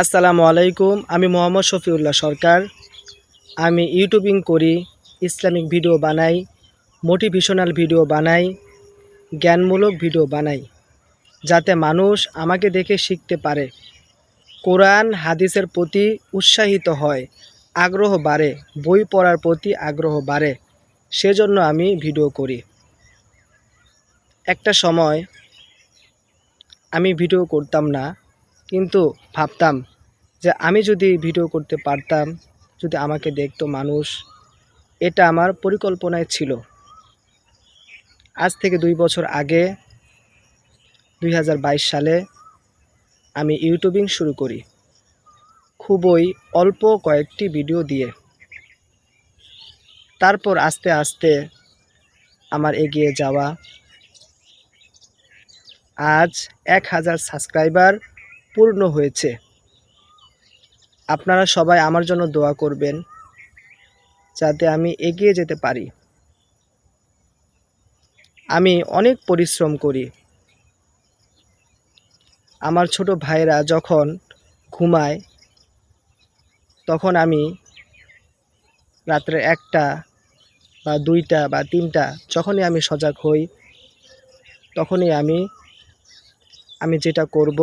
আসসালামু আলাইকুম, আমি মোহাম্মদ শফিউল্লাহ সরকার। আমি ইউটিউবিং করি, ইসলামিক ভিডিও বানাই, মোটিভেশনাল ভিডিও বানাই, জ্ঞানমূলক ভিডিও বানাই, যাতে মানুষ আমাকে দেখে শিখতে পারে। কোরআন, হাদিসের প্রতি উৎসাহিত হয়, আগ্রহ বাড়ে, বই পড়ার প্রতি আগ্রহ বাড়ে, সেজন্য আমি ভিডিও করি। একটা সময় আমি ভিডিও করতাম না কিন্তু ভাবতাম যে আমি যদি ভিডিও করতে পারতাম, যদি আমাকে দেখতো মানুষ, এটা আমার পরিকল্পনায় ছিল। আজ থেকে দুই বছর আগে, দুই হাজার বাইশ সালে, আমি ইউটিউবিং শুরু করি। খুবই অল্প কয়েকটি ভিডিও দিয়ে। তারপর আস্তে আস্তে আমার এগিয়ে যাওয়া। আজ এক হাজার সাবস্ক্রাইবার পূর্ণ হয়েছে। আপনারা সবাই আমার জন্য দোয়া করবেন যাতে আমি এগিয়ে যেতে পারি। আমি অনেক পরিশ্রম করি। আমার ছোট ভাইরা যখন ঘুমায়, তখন আমি রাত্রে একটা বা দুইটা বা তিনটা যখনই আমি সজাগ হই, তখনই আমি আমি যেটা করব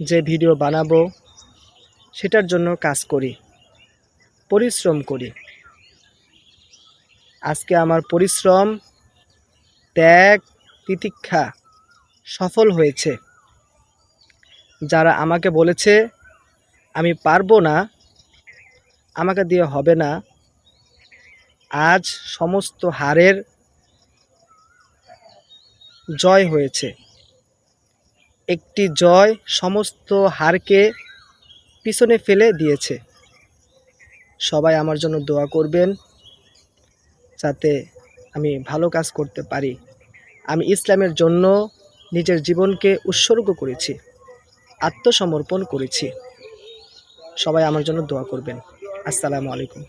যে ভিডিও বানাবো, সেটার জন্য কাজ করি, পরিশ্রম করি। আজকে আমার পরিশ্রম, ত্যাগ, তিতিক্ষা সফল হয়েছে। যারা আমাকে বলেছে, আমি পারব না, আমাকে দিয়ে হবে না, আজ সমস্ত হারের জয় হয়েছে। একটি জয় সমস্ত হারকে পিছনে ফেলে দিয়েছে। সবাই আমার জন্য দোয়া করবেন যাতে আমি ভালো কাজ করতে পারি। আমি ইসলামের জন্য নিজের জীবনকে উৎসর্গ করেছি, আত্মসমর্পণ করেছি। সবাই আমার জন্য দোয়া করবেন। আসসালামু আলাইকুম।